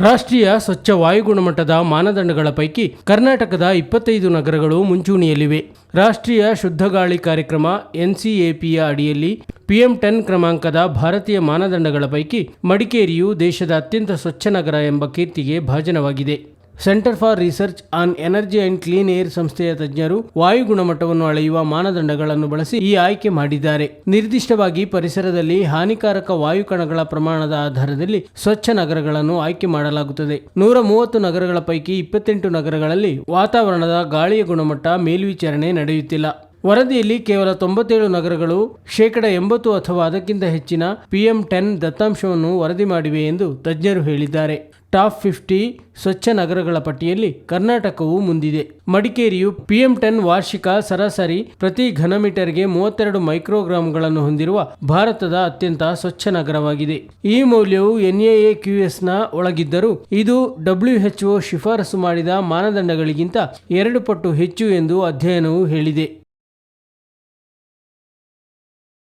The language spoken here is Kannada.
ರಾಷ್ಟ್ರೀಯ ಸ್ವಚ್ಛ ವಾಯು ಗುಣಮಟ್ಟದ ಮಾನದಂಡಗಳ ಪೈಕಿ ಕರ್ನಾಟಕದ ಇಪ್ಪತ್ತೈದು ನಗರಗಳು ಮುಂಚೂಣಿಯಲ್ಲಿವೆ. ರಾಷ್ಟ್ರೀಯ ಶುದ್ಧ ಗಾಳಿ ಕಾರ್ಯಕ್ರಮ ಎನ್ಸಿಎಪಿಯ ಅಡಿಯಲ್ಲಿ ಪಿಎಂ ಟೆನ್ ಕ್ರಮಾಂಕದ ಭಾರತೀಯ ಮಾನದಂಡಗಳ ಪೈಕಿ ಮಡಿಕೇರಿಯು ದೇಶದ ಅತ್ಯಂತ ಸ್ವಚ್ಛ ನಗರ ಎಂಬ ಕೀರ್ತಿಗೆ ಭಾಜನವಾಗಿದೆ. Centre for research on energy and clean air ಸಂಸ್ಥೆಯ ತಜ್ಞರು ವಾಯು ಗುಣಮಟ್ಟವನ್ನು ಅಳೆಯುವ ಮಾನದಂಡಗಳನ್ನು ಬಳಸಿ ಈ ಆಯ್ಕೆ ಮಾಡಿದ್ದಾರೆ. ನಿರ್ದಿಷ್ಟವಾಗಿ ಪರಿಸರದಲ್ಲಿ ಹಾನಿಕಾರಕ ವಾಯು ಕಣಗಳ ಪ್ರಮಾಣದ ಆಧಾರದಲ್ಲಿ ಸ್ವಚ್ಛ ನಗರಗಳನ್ನು ಆಯ್ಕೆ ಮಾಡಲಾಗುತ್ತದೆ. ನೂರ ಮೂವತ್ತು ನಗರಗಳ ಪೈಕಿ ಇಪ್ಪತ್ತೆಂಟು ನಗರಗಳಲ್ಲಿ ವಾತಾವರಣದ ಗಾಳಿಯ ಗುಣಮಟ್ಟ ಮೇಲ್ವಿಚಾರಣೆ ನಡೆಯುತ್ತಿಲ್ಲ. ವರದಿಯಲ್ಲಿ ಕೇವಲ ತೊಂಬತ್ತೇಳು ನಗರಗಳು, ಶೇಕಡ ಎಂಬತ್ತು ಅಥವಾ ಅದಕ್ಕಿಂತ ಹೆಚ್ಚಿನ ಪಿಎಂ ಟೆನ್ ದತ್ತಾಂಶವನ್ನು ವರದಿ ಮಾಡಿವೆ ಎಂದು ತಜ್ಞರು ಹೇಳಿದ್ದಾರೆ. ಟಾಪ್ ಫಿಫ್ಟಿ ಸ್ವಚ್ಛ ನಗರಗಳ ಪಟ್ಟಿಯಲ್ಲಿ ಕರ್ನಾಟಕವು ಮುಂದಿದೆ. ಮಡಿಕೇರಿಯು ಪಿಎಂ ಟೆನ್ ವಾರ್ಷಿಕ ಸರಾಸರಿ ಪ್ರತಿ ಘನಮೀಟರ್ಗೆ ಮೂವತ್ತೆರಡು ಮೈಕ್ರೋಗ್ರಾಂಗಳನ್ನು ಹೊಂದಿರುವ ಭಾರತದ ಅತ್ಯಂತ ಸ್ವಚ್ಛ ನಗರವಾಗಿದೆ. ಈ ಮೌಲ್ಯವು ಎನ್ಎಎ ನ ಒಳಗಿದ್ದರೂ ಇದು ಡಬ್ಲ್ಯೂಎಚ್ಒ ಶಿಫಾರಸು ಮಾಡಿದ ಮಾನದಂಡಗಳಿಗಿಂತ ಎರಡು ಪಟ್ಟು ಹೆಚ್ಚು ಎಂದು ಅಧ್ಯಯನವು ಹೇಳಿದೆ.